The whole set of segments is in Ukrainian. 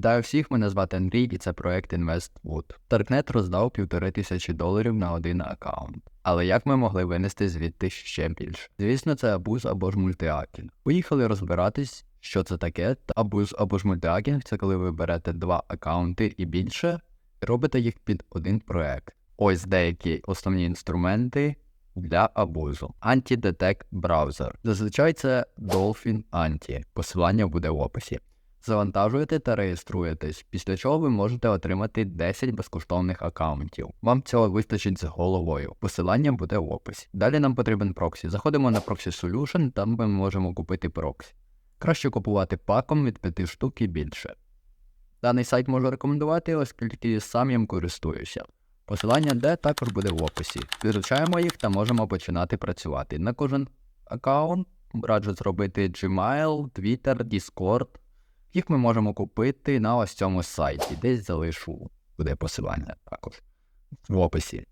Вітаю всіх, мене звати Андрій, і це проект InvestWood. Таркнет роздав півтори тисячі доларів на один аккаунт. Але як ми могли винести звідти ще більше? Звісно, це абуз або ж мультиакінг. Поїхали розбиратись, що це таке. Та Абуз або ж мультиакінг це коли ви берете два аккаунти і більше, і робите їх під один проект. Ось деякі основні інструменти для абузу. Anti-Detect Browser. Зазвичай це Dolphin Anti. Посилання буде в описі. Завантажуєте та реєструєтесь, після чого ви можете отримати 10 безкоштовних аккаунтів. Вам цього вистачить з головою. Посилання буде в описі. Далі нам потрібен проксі. Заходимо на Proxy Solution, там ми можемо купити проксі. Краще купувати паком від 5 штук і більше. Даний сайт можу рекомендувати, оскільки сам їм користуюся. Посилання де також буде в описі. Виручаємо їх та можемо починати працювати. На кожен аккаунт раджу зробити Gmail, Twitter, Discord. Їх ми можемо купити на ось цьому сайті. Десь залишу буде посилання також в описі.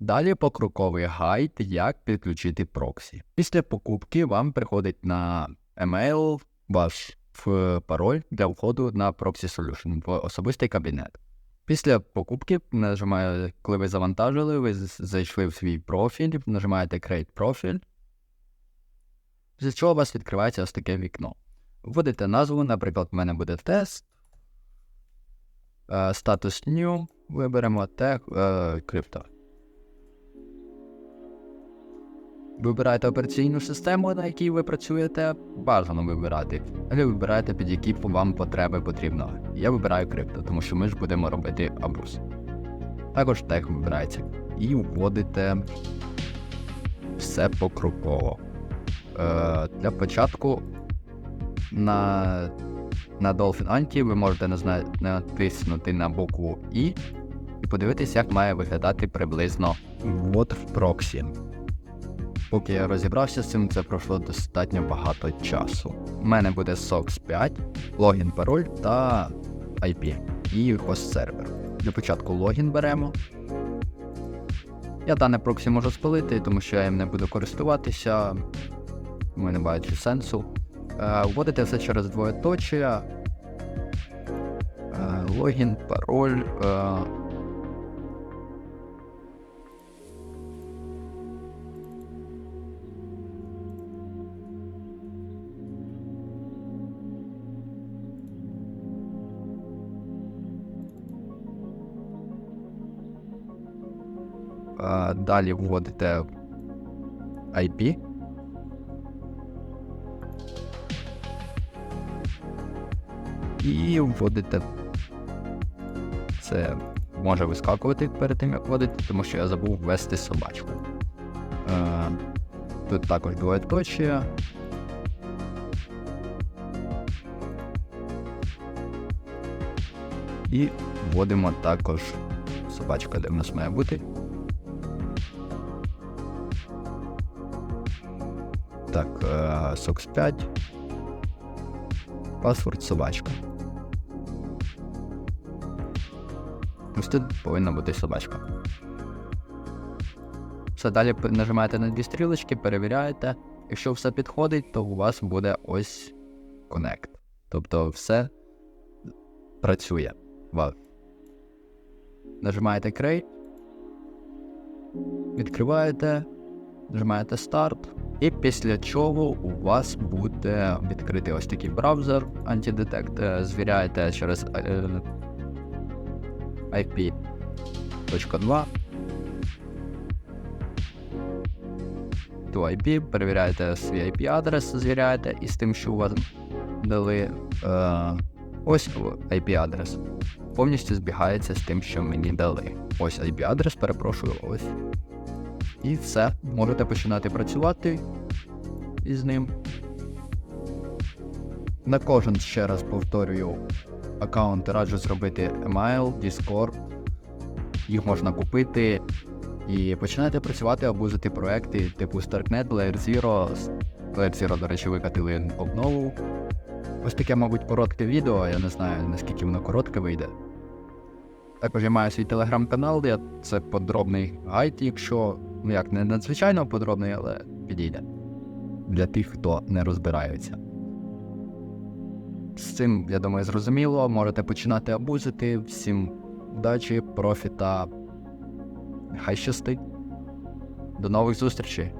Далі покроковий гайд, як підключити проксі. Після покупки вам приходить на емейл ваш пароль для входу на Proxy Solution в особистий кабінет. Після покупки нажимаєте, коли ви завантажили, ви зайшли в свій профіль, нажимаєте Create Profile, після чого у вас відкривається ось таке вікно. Вводите назву, наприклад, в мене буде тест. Е, Статус New. Виберемо тег е, крипто. Вибираєте операційну систему, на якій ви працюєте, бажано вибирати. Далі вибираєте, під які вам потреби потрібно. Я вибираю крипто, тому що ми ж будемо робити абуз. Також тег вибирається. І вводите все покроково. Е, для початку на, на Dolphin Anti ви можете назна- натиснути на букву І і подивитись, як має виглядати приблизно ввод в проксі. Поки я розібрався з цим, це пройшло достатньо багато часу. У мене буде SOX 5, логін, пароль та IP і хост сервер. Для початку логін беремо. Я дане проксі можу спалити, тому що я їм не буду користуватися. Ми не бачу сенсу. Е, вводите все через двоєточія. Е, логін, пароль. Е, далі вводите IP. І вводите. Це може вискакувати перед тим, як вводити, тому що я забув ввести собачку. Е, тут також двоєточія. І вводимо також собачка, де в нас має бути. Так, е, SOX 5. Паспорт собачка. Ось тут повинна бути собачка. Все, далі нажимаєте на дві стрілочки, перевіряєте. Якщо все підходить, то у вас буде ось Connect. Тобто все працює. Вау. Нажимаєте Create. Відкриваєте, нажимаєте Start. І після чого у вас буде відкритий ось такий браузер Anti-Detect. Е, Звіряєте через е, IP.2 до IP, перевіряєте свій IP-адрес, звіряєте і з тим, що у вас дали е, ось IP-адрес. Повністю збігається з тим, що мені дали. Ось IP-адрес, перепрошую, ось. І все, можете починати працювати із ним. На кожен ще раз повторюю, аккаунт раджу зробити email, Discord. Їх можна купити і починайте працювати, абузити проекти типу Starknet, Layer Zero. Layer Zero, до речі, викатили обнову. Ось таке, мабуть, коротке відео, я не знаю наскільки воно коротке вийде. Також я маю свій телеграм-канал, я це подробний гайд, якщо, ну як не надзвичайно подробний, але підійде. Для тих, хто не розбирається. З цим, я думаю, зрозуміло. Можете починати абузити. Всім удачі, профіта. Хай щастить. До нових зустрічей!